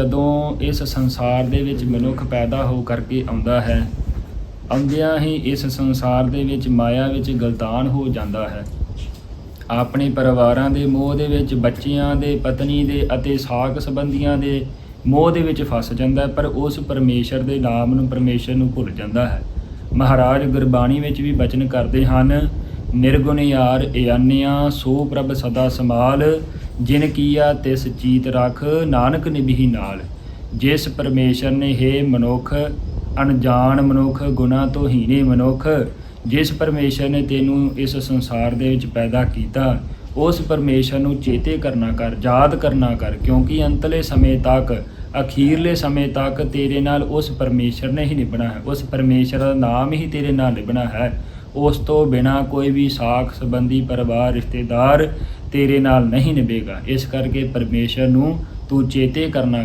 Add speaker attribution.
Speaker 1: ਜਦੋਂ ਇਸ ਸੰਸਾਰ ਦੇ ਵਿੱਚ ਮਨੁੱਖ ਪੈਦਾ ਹੋ ਕਰਕੇ ਆਉਂਦਾ ਹੈ, ਆਉਂਦਿਆਂ ਹੀ ਇਸ ਸੰਸਾਰ ਦੇ ਵਿੱਚ ਮਾਇਆ ਵਿੱਚ ਗਲਤਾਨ ਹੋ ਜਾਂਦਾ ਹੈ। ਆਪਣੇ ਪਰਿਵਾਰਾਂ ਦੇ ਮੋਹ ਦੇ ਵਿੱਚ ਬੱਚਿਆਂ ਦੇ, ਪਤਨੀ ਦੇ ਅਤੇ ਸਾਕ ਸੰਬੰਧੀਆਂ ਦੇ ਮੋਹ ਦੇ ਵਿੱਚ ਫਸ ਜਾਂਦਾ ਪਰ ਉਸ ਪਰਮੇਸ਼ਰ ਦੇ ਨਾਮ ਨੂੰ ਪਰਮੇਸ਼ਰ ਨੂੰ ਭੁੱਲ ਜਾਂਦਾ ਹੈ। ਮਹਾਰਾਜ ਗੁਰਬਾਣੀ ਵਿੱਚ ਵੀ ਬਚਨ ਕਰਦੇ ਹਨ, ਨਿਰਗੁਣ ਯਾਰ ਇਆਨਿਆ, ਸੋ ਪ੍ਰਭ ਸਦਾ ਸਮਾਲ ਜਿਨ ਕੀਆ ਤਿਸ ਚੀਤ ਰਖ, ਨਾਨਕ ਨਿਭੀ ਨਾਲ। ਜਿਸ ਪਰਮੇਸ਼ਰ ਨੇ ਹੈ ਮਨੁੱਖ, ਅਣਜਾਣ ਮਨੁੱਖ ਗੁਨਾਹ ਤੋਂ ਹੀਣੇ ਮਨੁੱਖ, ਜਿਸ ਪਰਮੇਸ਼ਰ ਨੇ ਤੈਨੂੰ ਇਸ ਸੰਸਾਰ ਦੇ ਵਿੱਚ ਪੈਦਾ ਕੀਤਾ, ਉਸ ਪਰਮੇਸ਼ਰ ਨੂੰ ਚੇਤੇ ਕਰਨਾ ਕਰ, ਯਾਦ ਕਰਨਾ ਕਰ, ਕਿਉਂਕਿ ਅੰਤਲੇ ਸਮੇਂ ਤੱਕ, ਅਖੀਰਲੇ ਸਮੇਂ ਤੱਕ ਤੇਰੇ ਨਾਲ ਉਸ ਪਰਮੇਸ਼ਰ ਨੇ ਹੀ ਨਿਭਣਾ ਹੈ। ਉਸ ਪਰਮੇਸ਼ਰ ਦਾ ਨਾਮ ਹੀ ਤੇਰੇ ਨਾਲ ਨਿਭਣਾ ਹੈ। ਉਸ ਤੋਂ ਬਿਨਾ ਕੋਈ ਵੀ ਸਾਖ ਸੰਬੰਧੀ ਪਰਿਵਾਰ, ਰਿਸ਼ਤੇਦਾਰ ਤੇਰੇ ਨਾਲ ਨਹੀਂ ਨਿਭੇਗਾ। ਇਸ ਕਰਕੇ ਪਰਮੇਸ਼ਰ ਨੂੰ ਤੂੰ ਚੇਤੇ ਕਰਨਾ